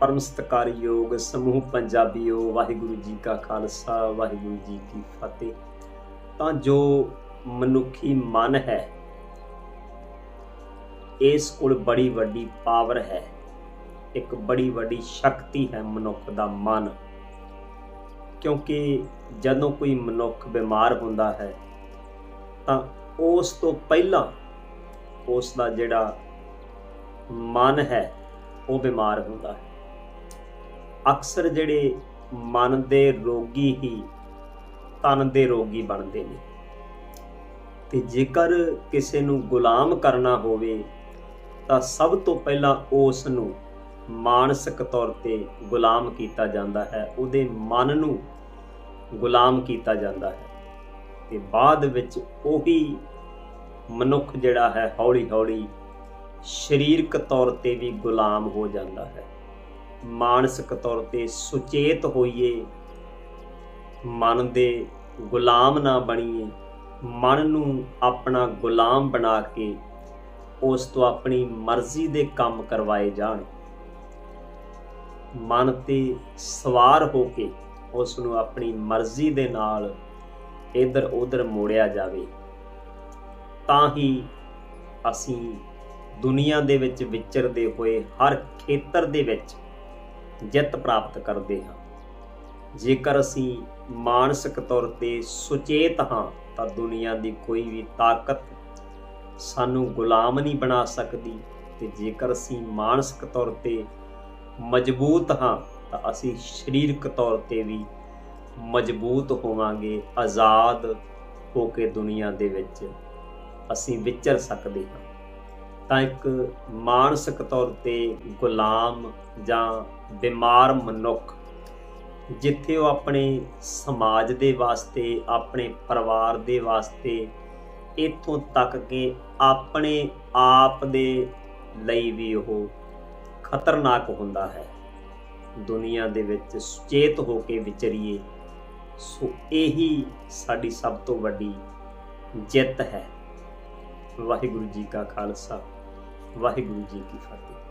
ਪਰਮ ਸਤਿਕਾਰਯੋਗ ਸਮੂਹ ਪੰਜਾਬੀਓ, ਵਾਹਿਗੁਰੂ ਜੀ ਕਾ ਖਾਲਸਾ, ਵਾਹਿਗੁਰੂ ਜੀ ਕੀ ਫਤਿਹ। ਤਾਂ ਜੋ ਮਨੁੱਖੀ ਮਨ ਹੈ, ਇਸ ਕੋਲ ਬੜੀ ਵੱਡੀ ਪਾਵਰ ਹੈ, ਇੱਕ ਬੜੀ ਵੱਡੀ ਸ਼ਕਤੀ ਹੈ ਮਨੁੱਖ ਦਾ ਮਨ। ਕਿਉਂਕਿ ਜਦੋਂ ਕੋਈ ਮਨੁੱਖ ਬਿਮਾਰ ਹੁੰਦਾ ਹੈ, ਤਾਂ ਉਸ ਤੋਂ ਪਹਿਲਾਂ ਉਸ ਦਾ ਜਿਹੜਾ ਮਨ ਹੈ, ਉਹ ਬਿਮਾਰ ਹੁੰਦਾ ਹੈ। ਅਕਸਰ ਜਿਹੜੇ ਮਨ ਦੇ ਰੋਗੀ ਹੀ ਤਨ ਦੇ ਰੋਗੀ ਬਣਦੇ ਨੇ। ਤੇ ਜੇਕਰ ਕਿਸੇ ਨੂੰ ਗੁਲਾਮ ਕਰਨਾ ਹੋਵੇ, ਤਾਂ ਸਭ ਤੋਂ ਪਹਿਲਾਂ ਉਸ ਨੂੰ ਮਾਨਸਿਕ ਤੌਰ ਤੇ ਗੁਲਾਮ ਕੀਤਾ ਜਾਂਦਾ ਹੈ। ਉਹਦੇ ਮਨ ਨੂੰ ਗੁਲਾਮ ਕੀਤਾ ਜਾਂਦਾ ਹੈ। ਤੇ ਬਾਅਦ ਵਿੱਚ ਉਹੀ ਮਨੁੱਖ ਜਿਹੜਾ ਹੈ ਹੌਲੀ-ਹੌਲੀ ਸਰੀਰਕ ਤੌਰ ਤੇ ਵੀ ਗੁਲਾਮ ਹੋ ਜਾਂਦਾ ਹੈ। ਮਾਨਸਿਕ ਤੌਰ ਤੇ ਸੁਚੇਤ ਹੋਈਏ। ਮਨ ਦੇ ਗੁਲਾਮ ਨਾ ਬਣੀਏ। ਮਨ ਨੂੰ ਆਪਣਾ ਗੁਲਾਮ ਬਣਾ ਕੇ ਉਸ ਤੋਂ ਆਪਣੀ ਮਰਜ਼ੀ ਦੇ ਕੰਮ ਕਰਵਾਏ ਜਾਣ। ਮਨ ਤੇ ਸਵਾਰ ਹੋ ਕੇ ਉਸ ਨੂੰ ਆਪਣੀ ਮਰਜ਼ੀ ਦੇ ਨਾਲ ਇਧਰ ਉਧਰ ਮੋੜਿਆ ਜਾਵੇ। ਤਾਂ ਹੀ ਅਸੀਂ ਦੁਨੀਆ ਦੇ ਵਿੱਚ ਵਿਚਰਦੇ ਹੋਏ ਹਰ ਖੇਤਰ ਦੇ ਵਿੱਚ ਜਿੱਤ ਪ੍ਰਾਪਤ ਕਰਦੇ ਹਾਂ। ਜੇਕਰ ਅਸੀਂ ਮਾਨਸਿਕ ਤੌਰ ਤੇ ਸੁਚੇਤ ਹਾਂ, ਤਾਂ ਦੁਨੀਆ ਦੀ ਕੋਈ ਵੀ ਤਾਕਤ ਸਾਨੂੰ ਗੁਲਾਮ ਨਹੀਂ ਬਣਾ ਸਕਦੀ ਤੇ ਜੇਕਰ ਅਸੀਂ ਮਾਨਸਿਕ ਤੌਰ ਤੇ ਮਜ਼ਬੂਤ ਹਾਂ, ਤਾਂ ਅਸੀਂ ਸਰੀਰਕ ਤੌਰ ਤੇ ਵੀ ਮਜ਼ਬੂਤ ਹੋਵਾਂਗੇ, ਆਜ਼ਾਦ ਹੋ ਕੇ ਦੁਨੀਆ ਦੇ ਵਿੱਚ ਅਸੀਂ ਵਿਚਰ ਸਕਦੇ ਹਾਂ। ਤਾਂ ਇੱਕ ਮਾਨਸਿਕ ਤੌਰ ਤੇ ਗੁਲਾਮ ਜਾਂ ਬਿਮਾਰ ਮਨੁੱਖ ਜਿੱਥੇ ਉਹ ਆਪਣੇ ਸਮਾਜ ਦੇ ਵਾਸਤੇ, ਆਪਣੇ ਪਰਿਵਾਰ ਦੇ ਵਾਸਤੇ ਇਥੋਂ ਤੱਕ ਕਿ ਆਪਣੇ ਆਪ ਦੇ ਲਈ ਵੀ ਉਹ ਖਤਰਨਾਕ ਹੁੰਦਾ ਹੈ। ਦੁਨੀਆ ਦੇ ਵਿੱਚ ਸੁਚੇਤ ਹੋ ਕੇ ਵਿਚਰੀਏ, ਸੋ ਇਹੀ ਸਾਡੀ ਸਭ ਤੋਂ ਵੱਡੀ ਜਿੱਤ ਹੈ। ਵਾਹਿਗੁਰੂ ਜੀ ਕਾ ਖਾਲਸਾ। ਵਾਹਿਗੁਰੂ ਜੀ ਕੀ ਫਤਿਹ।